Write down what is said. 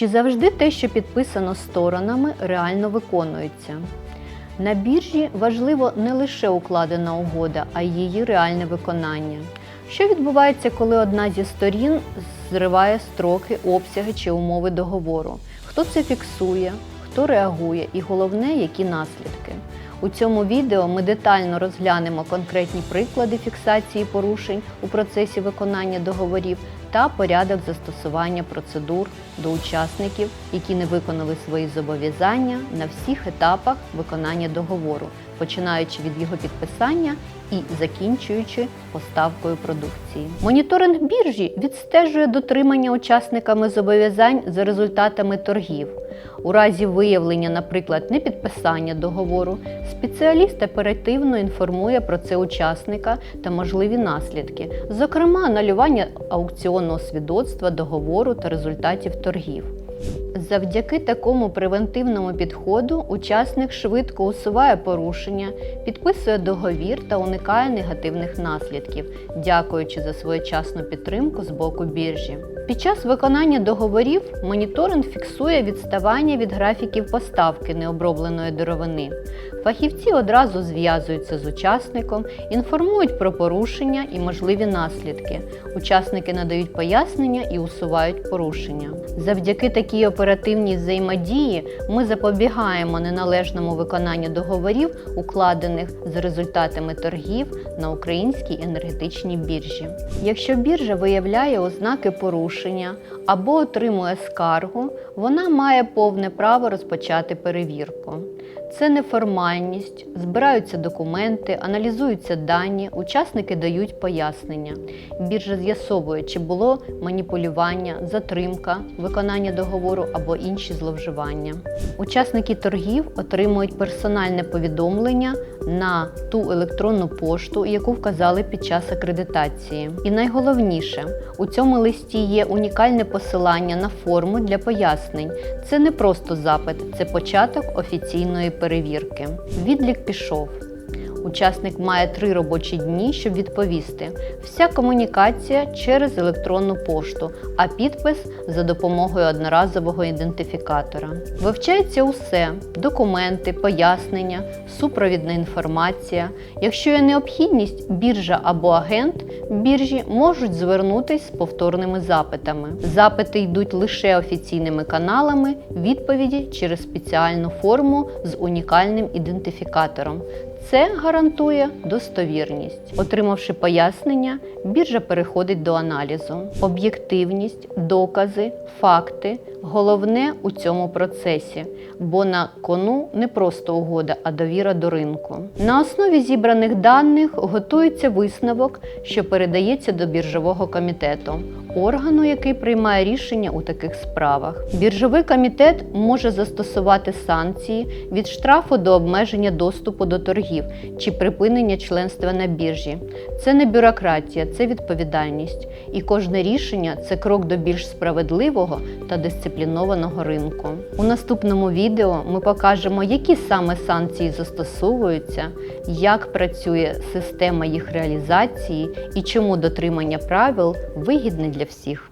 Чи завжди те, що підписано сторонами, реально виконується? На біржі важливо не лише укладена угода, а й її реальне виконання. Що відбувається, коли одна зі сторін зриває строки, обсяги чи умови договору? Хто це фіксує, хто реагує і головне, які наслідки? У цьому відео ми детально розглянемо конкретні приклади фіксації порушень у процесі виконання договорів та порядок застосування процедур до учасників, які не виконали свої зобов'язання на всіх етапах виконання договору, починаючи від його підписання і закінчуючи поставкою продукції. Моніторинг біржі відстежує дотримання учасниками зобов'язань за результатами торгів. У разі виявлення, наприклад, непідписання договору, спеціаліст оперативно інформує про це учасника та можливі наслідки, зокрема анулювання аукціонного свідоцтва договору та результатів торгів. Завдяки такому превентивному підходу учасник швидко усуває порушення, підписує договір та уникає негативних наслідків, дякуючи за своєчасну підтримку з боку біржі. Під час виконання договорів моніторинг фіксує відставання від графіків поставки необробленої деревини. Фахівці одразу зв'язуються з учасником, інформують про порушення і можливі наслідки. Учасники надають пояснення і усувають порушення. Завдяки такій оперативній взаємодії ми запобігаємо неналежному виконанню договорів, укладених з результатами торгів на українській енергетичній біржі. Якщо біржа виявляє ознаки порушення або отримує скаргу, вона має повне право розпочати перевірку. Це не формальність, збираються документи, аналізуються дані, учасники дають пояснення. Біржа з'ясовує, чи було маніпулювання, затримка, виконання договору або інші зловживання. Учасники торгів отримують персональне повідомлення на ту електронну пошту, яку вказали під час акредитації. І найголовніше, у цьому листі є унікальне посилання на форму для пояснень. Це не просто запит, це початок офіційної перевірки. Відлік пішов. Учасник має три робочі дні, щоб відповісти. Вся комунікація через електронну пошту, а підпис за допомогою одноразового ідентифікатора. Вивчається усе: документи, пояснення, супровідна інформація. Якщо є необхідність, біржа або агент біржі можуть звернутись з повторними запитами. Запити йдуть лише офіційними каналами, відповіді через спеціальну форму з унікальним ідентифікатором. Це гарантує достовірність. Отримавши пояснення, біржа переходить до аналізу. Об'єктивність, докази, факти головне у цьому процесі, бо на кону не просто угода, а довіра до ринку. На основі зібраних даних готується висновок, що передається до біржового комітету, органу, який приймає рішення у таких справах. Біржовий комітет може застосувати санкції від штрафу до обмеження доступу до торгів чи припинення членства на біржі. Це не бюрократія, це відповідальність. І кожне рішення це крок до більш справедливого та дисциплінованого ринку. У наступному відео ми покажемо, які саме санкції застосовуються, як працює система їх реалізації і чому дотримання правил вигідне для всіх.